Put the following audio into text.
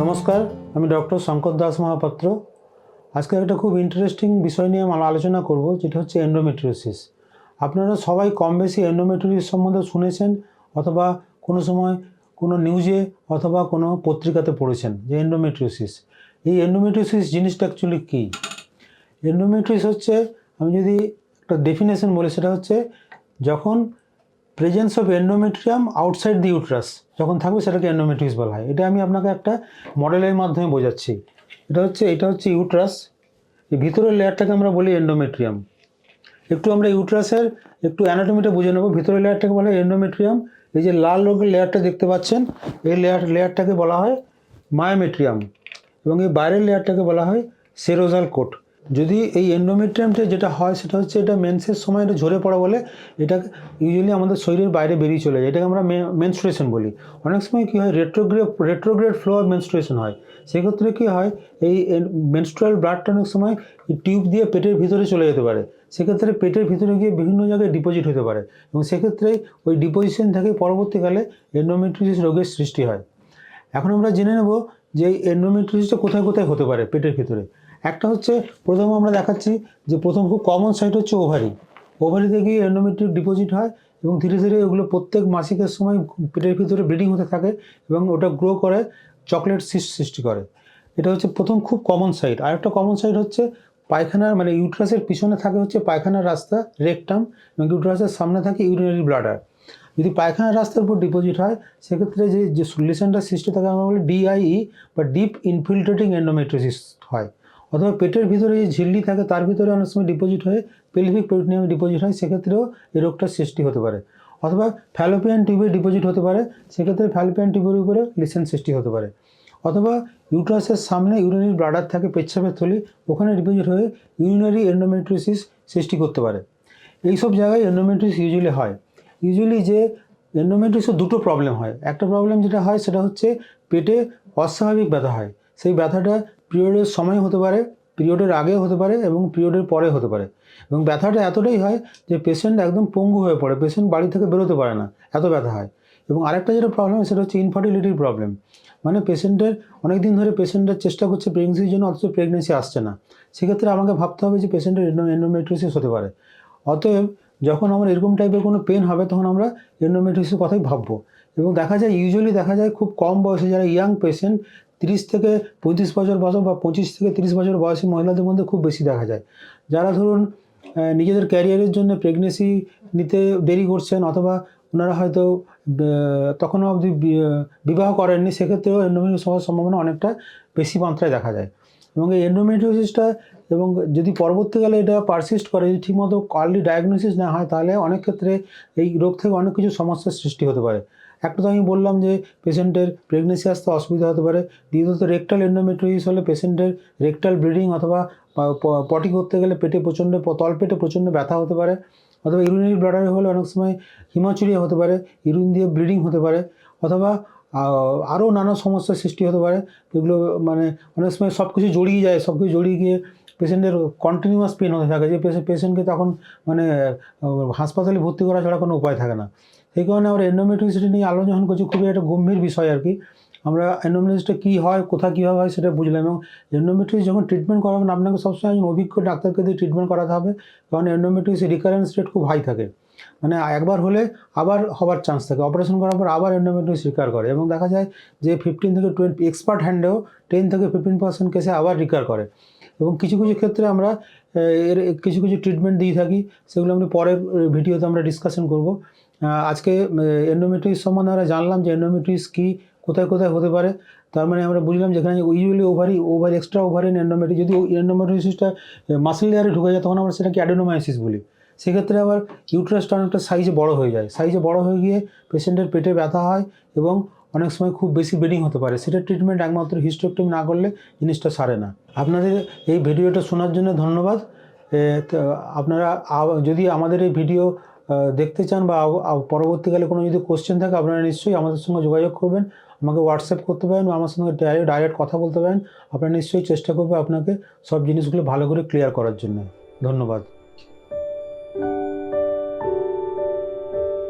নমস্কার, আমি ডক্টর শঙ্কর দাস মহাপাত্র। আজকে একটা খুব ইন্টারেস্টিং বিষয় নিয়ে আমরা আলোচনা করব, যেটা হচ্ছে এন্ডোমেট্রিওসিস আপনারা সবাই কম বেশি এন্ডোমেট্রিওসিস সম্বন্ধে শুনেছেন, অথবা কোনো সময় কোনো নিউজে অথবা কোনো পত্রিকাতে পড়েছেন, যে এন্ডোমেট্রিওসিস এই এন্ডোমেট্রিওসিস জিনিসটা অ্যাকচুয়ালি কী? এন্ডোমেট্রিস হচ্ছে, আমি যদি একটা ডেফিনেশন বলি, সেটা হচ্ছে যখন presence of endometrium outside the uterus যখন থাকবে সেটাকে এন্ডোমেট্রিস বলা হয়। এটা আমি আপনাকে একটা মডেলের মাধ্যমে বোঝাচ্ছি। এটা হচ্ছে এটা হচ্ছে ইউট্রাস এই ভিতরের লেয়ারটাকে আমরা বলি এন্ডোমেট্রিয়াম একটু আমরা ইউট্রাসের একটু অ্যানাটমিটা বুঝে নেব। ভিতরের লেয়ারটাকে বলা হয় এন্ডোমেট্রিয়াম এই যে লাল রঙের লেয়ারটা দেখতে পাচ্ছেন, এই লেয়ার, লেয়ারটাকে বলা হয় মায়োমেট্রিয়াম এবং এই বাইরের লেয়ারটাকে বলা হয় সেরোজাল কোট যদি এই এন্ডোমেট্রিয়ামটা যেটা হয়, সেটা হচ্ছে এটা মেন্সের সময় এটা ঝরে পড়া বলে এটা ইউজুয়ালি আমাদের শরীরের বাইরে বেরিয়ে চলে যায়। এটাকে আমরা মেনস্ট্রুয়েশন বলি। অনেক সময় কী হয় retrograde retrograde flow of menstruation হয়। সেক্ষেত্রে কী হয়, এই মেনস্ট্রুয়াল ব্লাডটা অনেক সময় টিউব দিয়ে পেটের ভিতরে চলে যেতে পারে। সেক্ষেত্রে পেটের ভিতরে গিয়ে বিভিন্ন জায়গায় ডিপোজিট হতে পারে। এবং সেক্ষেত্রে ওই ডিপোজিশন থেকে পরবর্তীকালে এন্ডোমেট্রিয়াস রোগের সৃষ্টি হয়। এখন আমরা জেনে নেব যে এই এন্ডোমেট্রিসটা কোথায় কোথায় হতে পারে পেটের ভিতরে। একটা হচ্ছে প্রথম আমরা দেখাচ্ছি যে প্রথম খুব কমন সাইট হচ্ছে ওভারি ওভারিতে গিয়ে এন্ডোমেট্রিক ডিপোজিট হয় এবং ধীরে ধীরে ওগুলো প্রত্যেক মাসিকের সময় পেটের ভিতরে ব্লিডিং হতে থাকে এবং ওটা গ্রো করে চকলেট সিস্ট সৃষ্টি করে। এটা হচ্ছে প্রথম খুব কমন সাইট আরেকটা কমন সাইট হচ্ছে পায়খানার মানে ইউট্রাসের পিছনে থাকে হচ্ছে পায়খানার রাস্তা রেকটাম এবং ইউট্রাসের সামনে থাকে ইউরিনারি ব্লাডার যদি পায়খানার রাস্তার উপর ডিপোজিট হয়, সেক্ষেত্রে যে যে সলিউশনটা সৃষ্টি থাকে আমরা বলি ডিআইই বা ডিপ ইনফিল্ট্রেটিং এন্ডোমেট্রিসিস হয়। অথবা পেটের ভিতরে যে ঝিল্লি থাকে, তার ভিতরে অনেক সময় ডিপোজিট হয়ে পেলভিক পেরিটোনিয়ামে ডিপোজিট হয়, সেক্ষেত্রেও এই রোগটার সৃষ্টি হতে পারে। অথবা ফ্যালোপিয়ান টিউবে ডিপোজিট হতে পারে, সেক্ষেত্রে ফ্যালোপিয়ান টিউবের উপরে লিসেন সৃষ্টি হতে পারে। অথবা ইউট্রাসের সামনে ইউরিনারি ব্লাডার থাকে, পেচ্ছাপের থলি, ওখানে ডিপোজিট হয়ে ইউরিনারি এন্ডোমেট্রিসিস সৃষ্টি করতে পারে। এইসব জায়গায় এন্ডোমেট্রিস ইউজুয়ালি হয়। ইউজুয়ালি যে এন্ডোমেট্রিসের দুটো প্রবলেম হয়। একটা প্রবলেম যেটা হয়, সেটা হচ্ছে পেটে অস্বাভাবিক ব্যথা হয়। সেই ব্যথাটা পিরিয়ডের সময় হতে পারে, পিরিয়ডের আগে হতে পারে এবং পিরিয়ডের পরে হতে পারে। এবং ব্যথাটা এতটাই হয় যে পেশেন্ট একদম পঙ্গু হয়ে পড়ে পেশেন্ট বাড়ি থেকে বেরোতে পারে না, এত ব্যথা হয়। এবং আরেকটা যেটা প্রবলেম সেটা হচ্ছে ইনফার্টিলিটির প্রবলেম মানে পেশেন্টের অনেক দিন ধরে পেশেন্টের চেষ্টা করছে প্রেগনেন্সির জন্য, অথচ প্রেগনেন্সি আসছে না। সেক্ষেত্রে আমাকে ভাবতে হবে যে পেশেন্টের এন্ডোমেট্রিসিস হতে পারে। অতএব যখন আমার এরকম টাইপের কোনো পেন হবে, তখন আমরা এন্ডোমেট্রিসের কথাই ভাববো। এবং দেখা যায় ইউজুয়ালি দেখা যায় খুব কম বয়সে যারা ইয়াং পেশেন্ট তিরিশ থেকে পঁয়ত্রিশ বছর বয়স বা পঁচিশ থেকে তিরিশ বছর বয়সী মহিলাদের মধ্যে খুব বেশি দেখা যায়। যারা ধরুন নিজেদের ক্যারিয়ারের জন্য প্রেগনেন্সি নিতে দেরি করছেন অথবা ওনারা হয়তো তখনও অবধি বিবাহ করেননি, সেক্ষেত্রেও এন্ডোমেট্রিয়াস হওয়ার সম্ভাবনা অনেকটা বেশি মাত্রায় দেখা যায়। এবং এই এন্ডোমেট্রিওসিসটা এবং যদি পরবর্তীকালে এটা পারসিস্ট করে, যদি ঠিকমতো আর্লি ডায়াগনোসিস না হয়, তাহলে অনেক ক্ষেত্রে এই রোগ থেকে অনেক কিছু সমস্যার সৃষ্টি হতে পারে। একটা তো আমি বললাম যে পেশেন্টের প্রেগনেন্সি আসতে অসুবিধা হতে পারে। দ্বিতীয়ত রেকটাল এন্ডোমেট্রিওসিস হলে পেশেন্টের রেকটাল ব্লিডিং অথবা পটি করতে গেলে পেটে প্রচণ্ড তলপেটে প্রচণ্ড ব্যথা হতে পারে। অথবা ইউরিনারি ব্লাডারে হলে অনেক সময় হিমাচুরিয়া হতে পারে ইউরিন দিয়ে ব্লিডিং হতে পারে। অথবা আরও নানা সমস্যার সৃষ্টি হতে পারে এগুলো মানে অনেক সময় সব কিছু জড়িয়ে যায় সব কিছু জড়িয়ে গিয়ে পেশেন্টের কন্টিনিউয়াস পেন হতে থাকে। যে পেশেন্টকে তখন মানে হাসপাতালে ভর্তি করা ছাড়া কোনো উপায় থাকে না। সেই কারণে আমরা এন্ডোমেট্রিসিটি নিয়ে আলোচনা যখন করছি, খুবই একটা গম্ভীর বিষয় আর কি। আমরা এন্ডোমেট্রিসটা কী হয় কোথা কীভাবে হয় সেটা বুঝলাম এবং এন্ডোমেট্রিস যখন ট্রিটমেন্ট করাবেন আপনাকে সবসময় একজন অভিজ্ঞ ডাক্তারকে দিয়ে ট্রিটমেন্ট করাতে হবে, কারণ এন্ডোমেট্রিস রিকারেন্স রেট খুব হাই থাকে। মানে একবার হলে আবার হবার চান্স থাকে। অপারেশন করার পর আবার এন্ডোমেট্রিস রিকার করে এবং দেখা যায় যে ফিফটিন থেকে টোয়েন্টি এক্সপার্ট হ্যান্ডেও টেন থেকে ফিফটিন পার্সেন্ট কেসে আবার রিকার করে। এবং কিছু কিছু ক্ষেত্রে আমরা এর কিছু কিছু ট্রিটমেন্ট দিয়ে থাকি, সেগুলো আমি পরের ভিডিওতে আমরা ডিসকাশন করব। আজকে এন্ডোমেট্রিস সম্বন্ধে আমরা জানলাম যে এন্ডোমেট্রিস কী, কোথায় কোথায় হতে পারে। তার মানে আমরা বুঝলাম যেখানে usually ovary over extra ovary এন্ডোমেট্রি যদি এন্ডোমেট্রিসিসটা মাসেল লেয়ারে ঢুকে যায়, তখন আমরা সেটাকে অ্যাডেনোমাইসিস বলি। সেক্ষেত্রে আবার ইউট্রাসটা অনেকটা সাইজে বড় হয়ে যায়। সাইজে বড় হয়ে গিয়ে পেশেন্টের পেটে ব্যথা হয় এবং অনেক সময় খুব বেশি ব্লিডিং হতে পারে। সেটার ট্রিটমেন্ট একমাত্র হিস্টোক্টমি না করলে জিনিসটা সারে না। আপনাদের এই ভিডিওটা শোনার জন্য ধন্যবাদ। আপনারা যদি আমাদের এই ভিডিও দেখতে চান বা পরবর্তীকালে কোনো যদি কোশ্চেন থাকে, আপনারা নিশ্চয়ই আমাদের সঙ্গে যোগাযোগ করবেন। আমাকে হোয়াটসঅ্যাপ করতে পারেন বা আমার সঙ্গে ডাইরেক্ট কথা বলতে পারেন। আপনারা নিশ্চয়ই চেষ্টা করবে আপনাকে সব জিনিসগুলো ভালো করে ক্লিয়ার করার জন্য। ধন্যবাদ।